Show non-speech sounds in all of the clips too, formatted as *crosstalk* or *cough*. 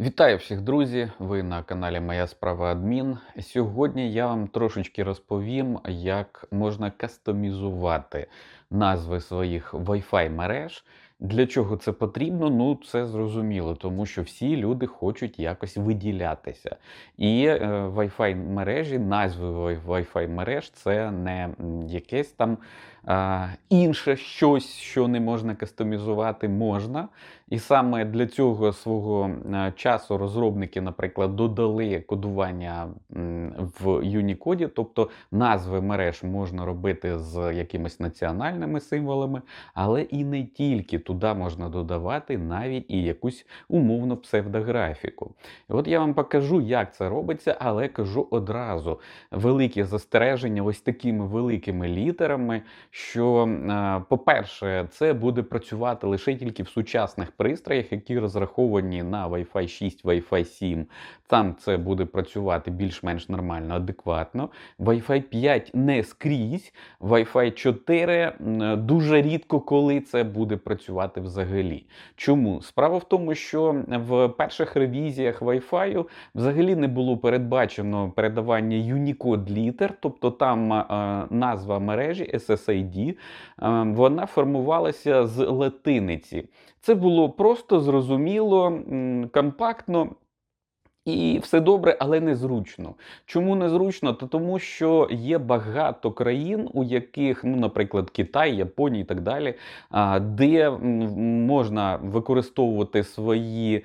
Вітаю всіх, друзі! Ви на каналі Моя справа Адмін. Сьогодні я вам трошечки розповім, як можна кастомізувати назви своїх Wi-Fi мереж. Для чого це потрібно? Ну, це зрозуміло, тому що всі люди хочуть якось виділятися. І е, Wi-Fi мережі, назви Wi- Wi-Fi мереж це не якесь там а, інше щось, що не можна кастомізувати, можна. І саме для цього свого е, часу розробники, наприклад, додали кодування в Unicode, тобто назви мереж можна робити з якимись національними символами, але і не тільки туди можна додавати навіть і якусь умовну псевдографіку. От я вам покажу, як це робиться, але кажу одразу велике застереження ось такими великими літерами, що, е, по-перше, це буде працювати лише тільки в сучасних пристроях, які розраховані на Wi-Fi 6, Wi-Fi 7. Там це буде працювати більш-менш нормально, адекватно. Wi-Fi 5 не скрізь, Wi-Fi 4 дуже рідко коли це буде працювати взагалі. Чому? Справа в тому, що в перших ревізіях Wi-Fi взагалі не було передбачено передавання Unicode літер, тобто там е, назва мережі SSID, е, вона формувалася з латиниці. Це було просто зрозуміло, компактно. І все добре, але незручно. Чому незручно? То тому, що є багато країн, у яких, ну, наприклад, Китай, Японія і так далі, де можна використовувати свої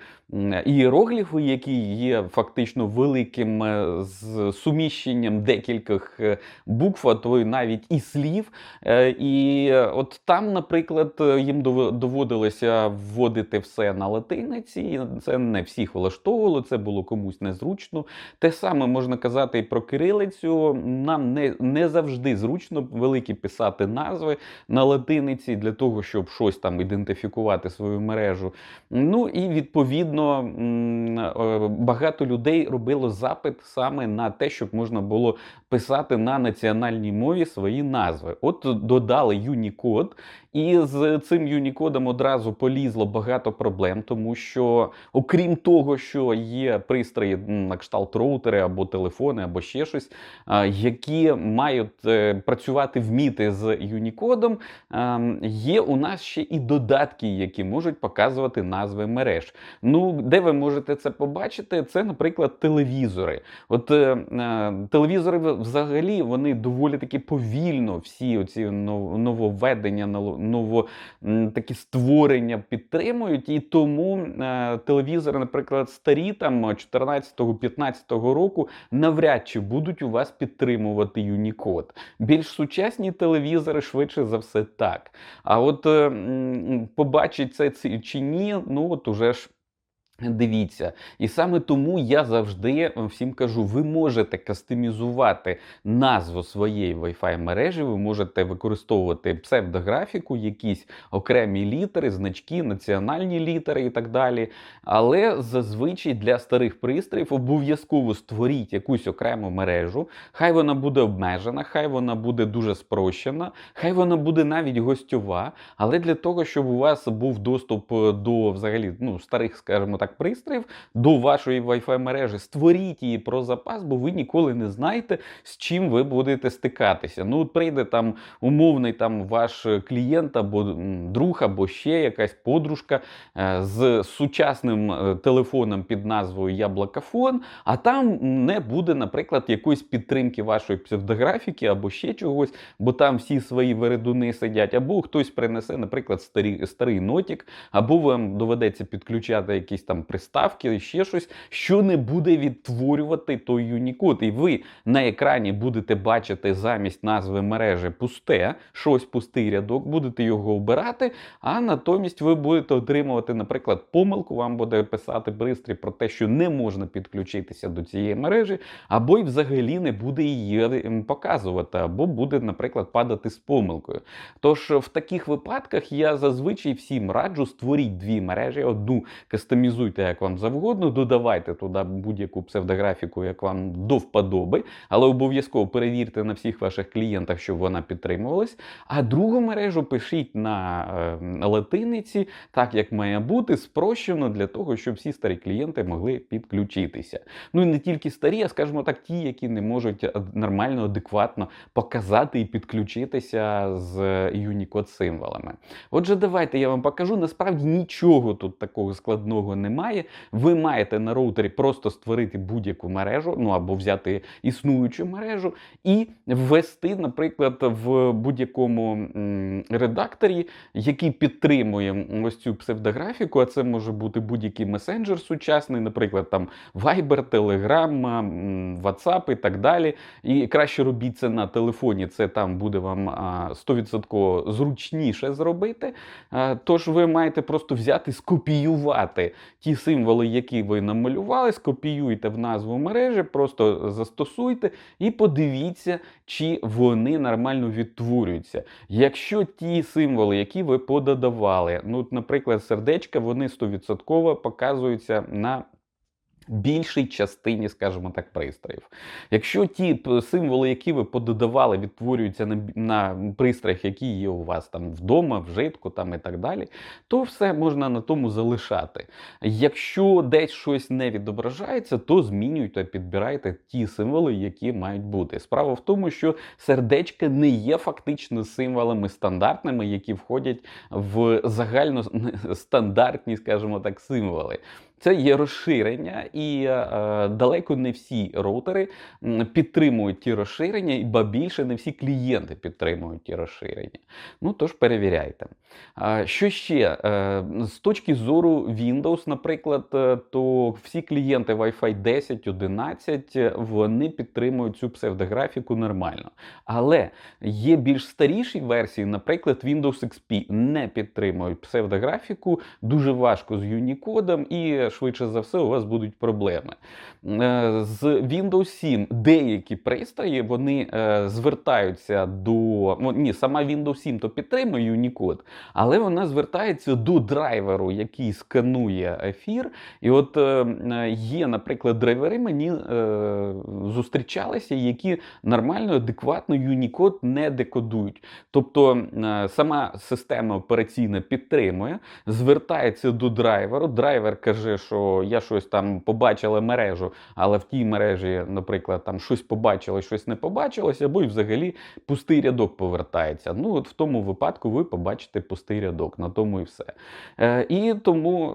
ієрогліфи, які є фактично великим е, з суміщенням декількох е, букв, а то навіть і слів. Е, І от там, наприклад, їм доводилося вводити все на латиниці. і Це не всіх влаштовувало, це було комусь незручно. Те саме можна казати і про кирилицю. Нам не, не завжди зручно великі писати назви на латиниці для того, щоб щось там ідентифікувати свою мережу. Ну і відповідно м, е, багато людей робило запит саме на те, щоб можна було писати на національній мові свої назви. От додали Unicode, і з цим Unicode одразу полізло багато проблем, тому що, окрім того, що є пристрої на кшталт роутери або телефони, або ще щось, які мають е, працювати вміти з Unicode, ем, є у нас ще і додатки, які можуть показувати назви мереж. Ну, де ви можете це побачити? Це, наприклад, телевізори. От е, е, телевізори взагалі вони доволі таки повільно всі оці нов- нововведення, ново, такі створення підтримують. І тому е, телевізори, наприклад, старі там 14-15 року, навряд чи будуть у вас підтримувати Unicode. Більш сучасні телевізори швидше за все так. А от е, побачить це чи ні, ну от уже ж. Дивіться, і саме тому я завжди всім кажу: ви можете кастомізувати назву своєї Wi-Fi мережі, ви можете використовувати псевдографіку, якісь окремі літери, значки, національні літери і так далі. Але зазвичай для старих пристроїв обов'язково створіть якусь окрему мережу. Хай вона буде обмежена, хай вона буде дуже спрощена, хай вона буде навіть гостьова. Але для того, щоб у вас був доступ е, до взагалі ну, старих, скажімо так, пристроїв, до вашої Wi-Fi мережі, створіть її про запас, бо ви ніколи не знаєте, з чим ви будете стикатися. Ну, от прийде там умовний там ваш клієнт або друг, або ще якась подружка е, з сучасним е, телефоном під назвою Яблокофон, а там не буде, наприклад, якоїсь підтримки вашої псевдографіки або ще чогось, бо там всі свої вередуни сидять, або хтось принесе, наприклад, старий, старий нотік, або вам доведеться підключати якісь там приставки, ще щось, що не буде відтворювати той Unicode. І ви на екрані будете бачити замість назви мережі пусте, щось пустий рядок, будете його обирати, а натомість ви будете отримувати, наприклад, помилку, вам буде писати пристрій про те, що не можна підключитися до цієї мережі, або й взагалі не буде її ем, показувати, або буде, наприклад, падати з помилкою. Тож в таких випадках я зазвичай всім раджу створіть дві мережі: одну кастомізуйте кастомізуйте як вам завгодно, додавайте туди будь-яку псевдографіку, як вам до вподоби, але обов'язково перевірте на всіх ваших клієнтах, щоб вона підтримувалась. А другу мережу пишіть на е, латиниці, так як має бути, спрощено для того, щоб всі старі клієнти могли підключитися. Ну і не тільки старі, а скажімо так, ті, які не можуть е, нормально, адекватно показати і підключитися з Unicode символами. Отже, давайте я вам покажу. Насправді нічого тут такого складного немає. Ви маєте на роутері просто створити будь-яку мережу, ну або взяти існуючу мережу і ввести, наприклад, в будь-якому редакторі, який підтримує ось цю псевдографіку, а це може бути будь-який месенджер сучасний, наприклад, там Viber, Telegram, WhatsApp і так далі. І краще робіть це на телефоні, це там буде вам а, 100% зручніше зробити. Тож ви маєте просто взяти, скопіювати ті символи, які ви намалювали, скопіюйте в назву мережі, просто застосуйте і подивіться, чи вони нормально відтворюються. Якщо ті символи, які ви пододавали, ну, наприклад, сердечка, вони 100% показуються на більшій частині, скажімо так, пристроїв. Якщо ті символи, які ви пододавали, відтворюються на, на пристроях, які є у вас там вдома, вжитку там і так далі, то все можна на тому залишати. Якщо десь щось не відображається, то змінюйте, підбирайте ті символи, які мають бути. Справа в тому, що сердечка не є фактично символами стандартними, які входять в загально *laughs* стандартні, скажімо так, символи. Це є розширення, і е, далеко не всі роутери підтримують ті розширення, і ба більше не всі клієнти підтримують ті розширення. Ну тож перевіряйте. А, що ще? Е, з точки зору Windows, наприклад, е, то всі клієнти Wi-Fi 10, 11, е, вони підтримують цю псевдографіку нормально. Але є більш старіші версії, наприклад, Windows XP не підтримують псевдографіку, дуже важко з Unicode, і швидше за все у вас будуть проблеми. Е, З Windows 7 деякі пристрої вони е, звертаються до. ну, Ні, сама Windows 7 то підтримує Unicode, але вона звертається до драйверу, який сканує ефір. І от е, є, наприклад, драйвери мені зустрічалися, які нормально, адекватно Unicode не декодують. Тобто сама система операційна підтримує, звертається до драйверу. Драйвер каже, що я щось там побачила мережу, але в тій мережі, наприклад, там щось побачилось, щось не побачилось, або й взагалі пустий рядок повертається. Ну, от в тому випадку ви побачите пустий рядок, на тому і все. Е, і тому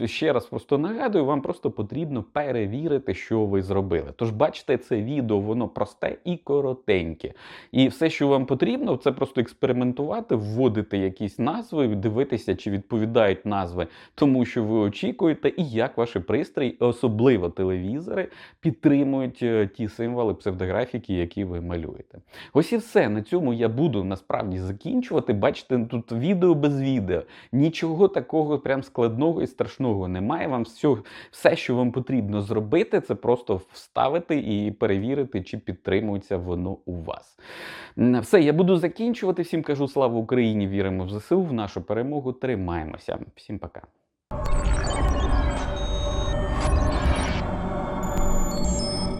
е, ще раз просто нагадую, вам просто потрібно перевірити, що ви зробили. Тож бачите, це відео, воно просте і коротеньке. І все, що вам потрібно, це просто експериментувати, вводити якісь назви, дивитися, чи відповідають назви тому, що ви очікуєте, і як ваші пристрої, особливо телевізори, підтримують е, ті символи псевдографіки, які ви малюєте. Ось і все. На цьому я буду насправді закінчувати. Бачите, тут відео без відео. Нічого такого прям складного і страшного немає. Вам все, все, що вам потрібно зробити, це просто вставити і перевірити, чи підтримується воно у вас. Все, я буду закінчувати. Всім кажу слава Україні! Віримо в ЗСУ, в нашу перемогу. Тримаємося. Всім пока.